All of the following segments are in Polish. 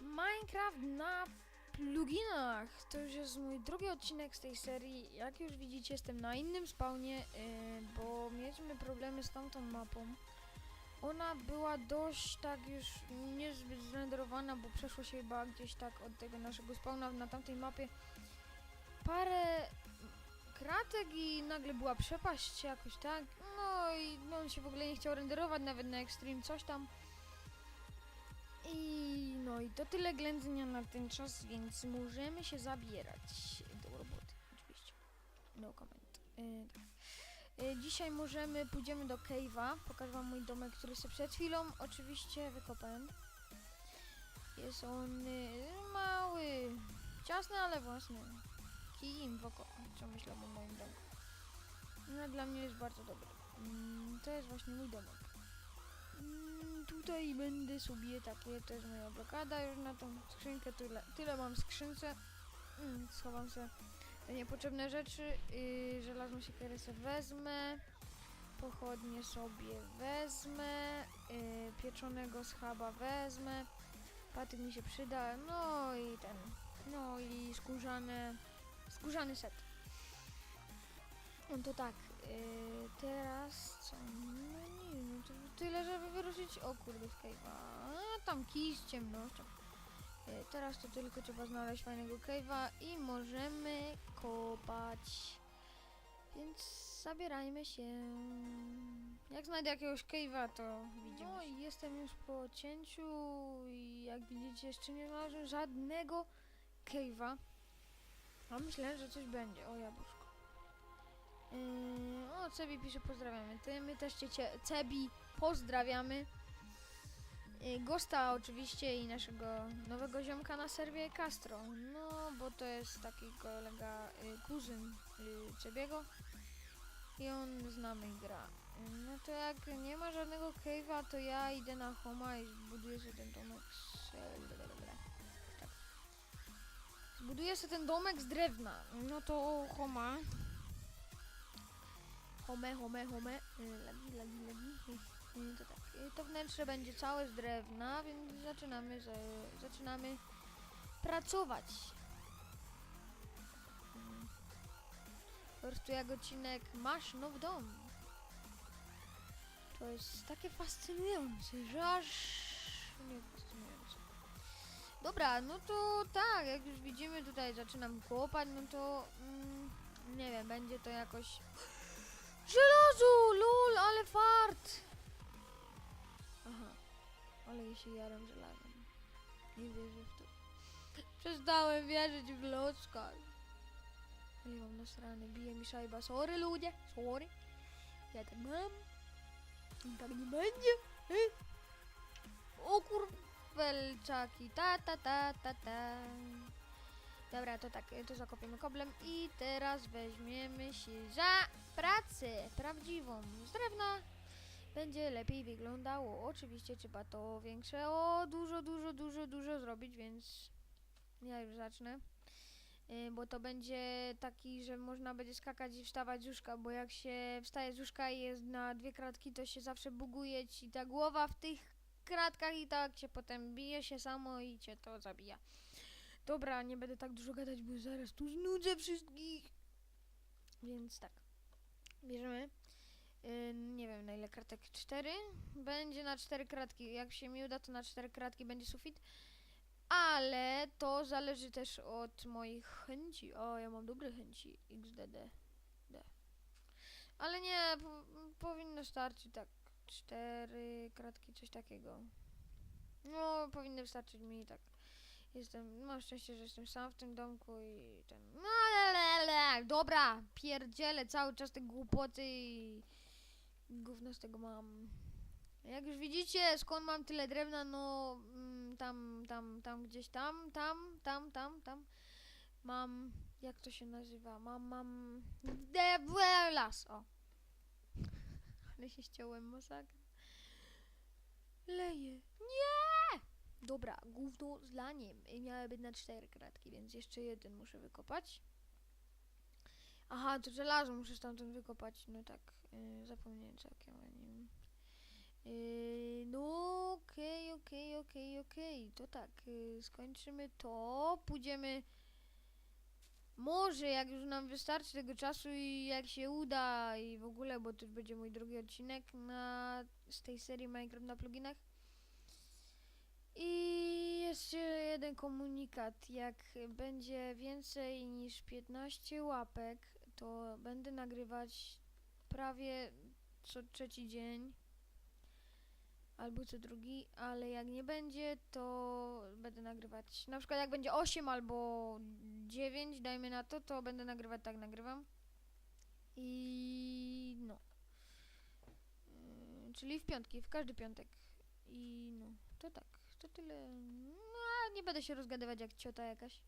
Minecraft na pluginach. To już jest mój drugi odcinek z tej serii. Jak już widzicie, jestem na innym spawnie, yy, bo mieliśmy problemy z tamtą mapą. Ona była dość tak już niezbyt zrenderowana, bo przeszło się chyba gdzieś tak od tego naszego spawna na tamtej mapie parę kratek i nagle była przepaść jakoś tak. No i no, on się w ogóle nie chciał renderować nawet na Extreme coś tam. I no i to tyle ględzenia na ten czas, więc możemy się zabierać do roboty. Oczywiście. No comment. Yy, tak. Yy, dzisiaj możemy, pójdziemy do cave'a. Pokażę wam mój domek, który sobie przed chwilą oczywiście wykopałem. Jest on yy, mały, ciasny, ale własny. Kim w oko, co myślę o moim domku. No dla mnie jest bardzo dobry. Mm, to jest właśnie mój domek. Mm, tutaj będę sobie takie, to jest moja blokada już na tą skrzynkę, tyle, tyle mam w skrzynce. Mm, schowam sobie te niepotrzebne rzeczy. Yy, żelazną siekierę sobie wezmę. Pochodnie sobie wezmę. Yy, pieczonego schaba wezmę. Patyk mi się przyda. No i ten. No i skórzane. Skórzany set. No to tak. Yy, teraz co? Nie wiem, no to tyle, żeby wyruszyć. O kurde, w cave'a. A tam kij z ciemnością. Yy, teraz to tylko trzeba znaleźć fajnego cave'a i możemy kopać. Więc zabierajmy się. Jak znajdę jakiegoś cave'a, to widzimy. No i jestem już po cięciu i jak widzicie, jeszcze nie znalazłem żadnego cave'a. A myślałem, że coś będzie. O, jabłuszko. Yy, Cebi pisze pozdrawiamy. Ty, my też cię, Cebi pozdrawiamy. Gosta oczywiście i naszego nowego ziomka na serwie Castro. No, bo to jest taki kolega, yy, kuzyn yy, Cebiego. I on z nami gra. No to jak nie ma żadnego cave'a, to ja idę na Homa i zbuduję sobie ten domek z... Tak. Zbuduję sobie ten domek z drewna. No to Homa. Home, home, home. Y, Lagi, lagi, lagi. Y, To tak. y, To wnętrze będzie całe z drewna, więc zaczynamy, za, zaczynamy pracować. Mm. Po prostu jak odcinek Masz nowy dom. To jest takie fascynujące, że aż nie fascynujące. Dobra, no to tak, jak już widzimy tutaj zaczynam kopać, no to mm, nie wiem, będzie to jakoś Żelazo! Lul, ale fart! Aha, ale ja się jaram żelazem. Nie wierzę w to. Przestałem wierzyć w lockach. Ale mam nasrane, bije mi szajba. Sorry ludzie, sorry. Ja tak mam. I tak nie będzie. Y? O kurwelczaki, ta ta ta ta ta. Dobra, to tak, to zakopiemy koblem i teraz weźmiemy się za pracę prawdziwą z drewna. Będzie lepiej wyglądało. Oczywiście trzeba to większe o dużo, dużo, dużo, dużo zrobić, więc ja już zacznę. Y, Bo to będzie taki, że można będzie skakać i wstawać z łóżka, bo jak się wstaje z łóżka i jest na dwie kratki, to się zawsze buguje ci ta głowa w tych kratkach i tak cię potem bije się samo i cię to zabija. Dobra, nie będę tak dużo gadać, bo zaraz tu znudzę wszystkich. Więc tak. Bierzemy. Yy, nie wiem na ile kratek. 4. Będzie na 4 kratki. Jak się mi uda, to na 4 kratki będzie sufit. Ale to zależy też od moich chęci. O, ja mam dobre chęci. XDD. D. Ale nie, po, powinno starczyć tak. 4 kratki, coś takiego. No, powinny wystarczyć mi tak. Jestem, mam szczęście, że jestem sam w tym domku i ten. No, le, le, le. Dobra, pierdzielę cały czas te głupoty i gówno z tego mam. Jak już widzicie, skąd mam tyle drewna, no mm, tam, tam, tam gdzieś tam, tam, tam, tam, tam. Mam, jak to się nazywa? Mam, mam, de, las, o. Ale się ściąłem, masakra. Leje. Nie! Dobra, gówno z laniem. Y, Miały być na cztery kratki, więc jeszcze jeden muszę wykopać. Aha, to żelazo muszę stamtąd wykopać. No tak, yy, zapomniałem całkiem o nim. Yy, no okej, okej, okej, okej. To tak, yy, skończymy to. Pójdziemy. Może jak już nam wystarczy tego czasu i jak się uda i w ogóle, bo to już będzie mój drugi odcinek na, z tej serii Minecraft na pluginach. I jeszcze jeden komunikat. Jak będzie więcej niż 15 łapek, to będę nagrywać prawie co trzeci dzień albo co drugi, ale jak nie będzie, to będę nagrywać. Na przykład jak będzie 8 albo 9, dajmy na to, to będę nagrywać tak nagrywam. I no. Yy, czyli w piątki, w każdy piątek. I no, to tak, to tyle. No, nie będę się rozgadywać jak ciota jakaś.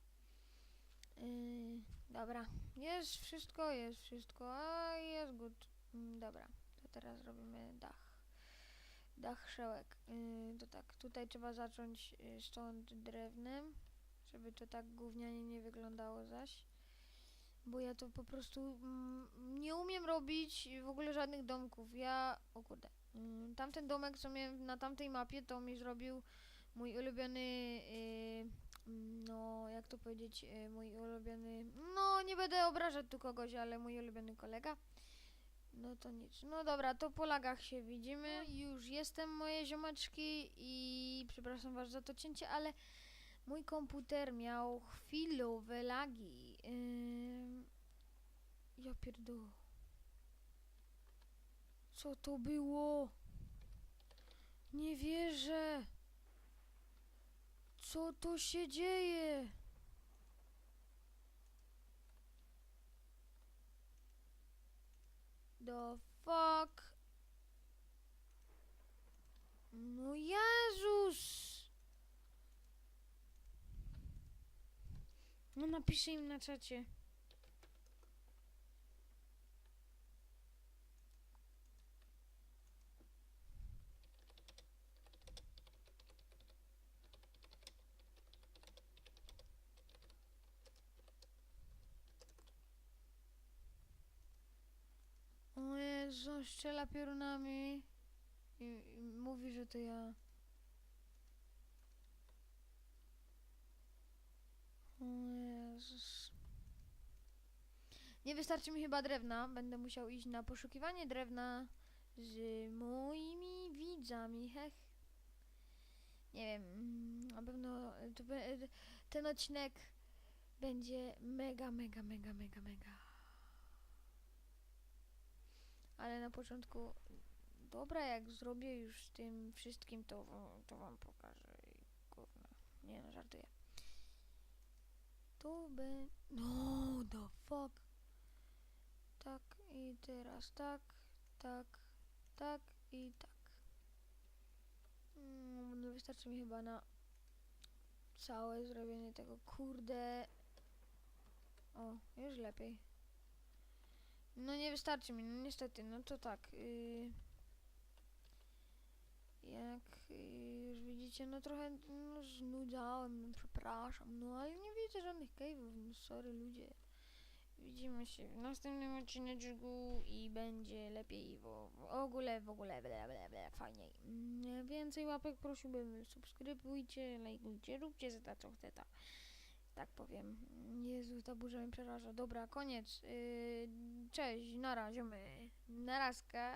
Yy, dobra, jest wszystko, jest wszystko, a jest good. Mm, Dobra, to teraz robimy dach. Dach szełek. Yy, to tak, tutaj trzeba zacząć yy, stąd drewnem, żeby to tak gównianie nie wyglądało zaś. Bo ja to po prostu mm, nie umiem robić w ogóle żadnych domków. Ja, o kurde, yy, tamten domek, co miałem na tamtej mapie, to mi zrobił mój ulubiony, yy, no jak to powiedzieć, yy, mój ulubiony, no nie będę obrażać tu kogoś, ale mój ulubiony kolega. No to nic. No dobra, to po lagach się widzimy. No, już jestem moje ziomeczki i przepraszam was za to cięcie, ale mój komputer miał chwilowe lagi. Ym... Ja pierdolę. Co to było? Nie wierzę. Co to się dzieje? The fuck? No Jezus! No napiszę im na czacie. Jezu, on strzela piorunami i, i mówi, że to ja. O Jezus. Nie wystarczy mi chyba drewna. Będę musiał iść na poszukiwanie drewna z moimi widzami. Hech. Nie wiem, mm, na pewno ten odcinek będzie mega, mega, mega, mega, mega. Ale na początku, dobra, jak zrobię już z tym wszystkim, to, to wam pokażę. Kurna, nie no, żartuję. To be... No, the fuck. Tak, i teraz tak, tak, tak i tak. Mm, no wystarczy mi chyba na całe zrobienie tego, kurde. O, już lepiej. No nie wystarczy mi, no niestety, no to tak. Yy, jak yy, już widzicie, no trochę no, znudzałem, no przepraszam, no ale nie widzę żadnych cave'ów, no sorry ludzie. Widzimy się w następnym odcineczku i będzie lepiej, bo w ogóle, w ogóle, ble, ble, ble, fajniej. Mm, Więcej łapek prosiłbym, subskrybujcie, lajkujcie, róbcie za co chce ta tak powiem. Jezu, ta burza mnie przeraża. Dobra, koniec. Yy, cześć, na razie my. Narazka.